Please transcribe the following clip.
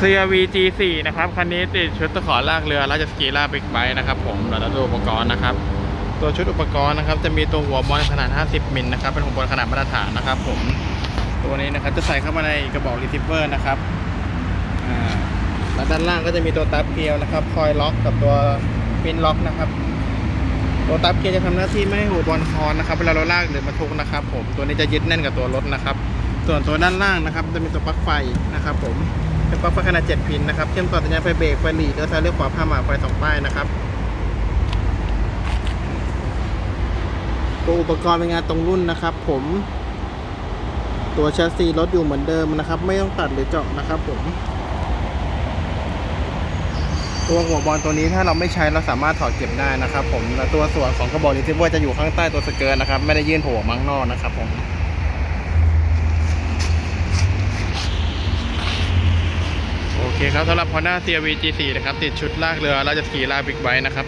CRV G4 นะครับ คันนี้ติดชุดตะขอลากเรือราชสกีลากบิ๊กไบค์นะครับผมเราจะดูอุปกรณ์นะครับ ตัวชุดอุปกรณ์นะครับ จะมีตัวหัวบอลขนาด 50มิลนะครับ เป็นหัวบอลขนาดมาตรฐานนะครับผม ตัวนี้นะครับจะใส่เข้ามาในกระบอกรีซิเวอร์นะครับแล้วด้านล่างก็จะมีตัวตับเกลียวนะครับ คอยล็อกกับตัวปินล็อกนะครับ ตัวตับเกียร์จะทำหน้าที่ไม่ให้หัวบอลคอนนะครับ เวลาเราลากหรือมาทุกนะครับ ผม ตัวนี้จะยึดแน่นกับตัวรถนะครับ ส่วนตัวด้านล่างนะครับจะมีตัวปลั๊กไฟนะครับผมเป็นปลั๊กไฟขนาด 7 พินนะครับเชื่อมต่อสัญญาณไฟเบรกไฟหลีดเลี้ยวซ้ายเลี้ยวขวาผ้าหมาไฟสองป้ายนะครับตัวอุปกรณ์เป็นงานตรงรุ่นนะครับ ผมตัวแชสซีรถอยู่เหมือนเดิมนะครับ ไม่ต้องตัดหรือเจาะนะครับ ผม ตัวหัวบอลตัวนี้ถ้าเราไม่ใช้เราสามารถถอดเก็บได้นะครับ ผมและตัวส่วนของกระบอกรีซิเวอร์จะอยู่ข้างใต้ตัวสเกิร์ตนะครับ ไม่ได้ยื่นโผล่มังนอกนะครับ ผมโอ เคครับสำหรับ Honda CRV G4 นะครับ ติดชุดลากเรือราชสกีลาบิ๊กไบค์นะครับ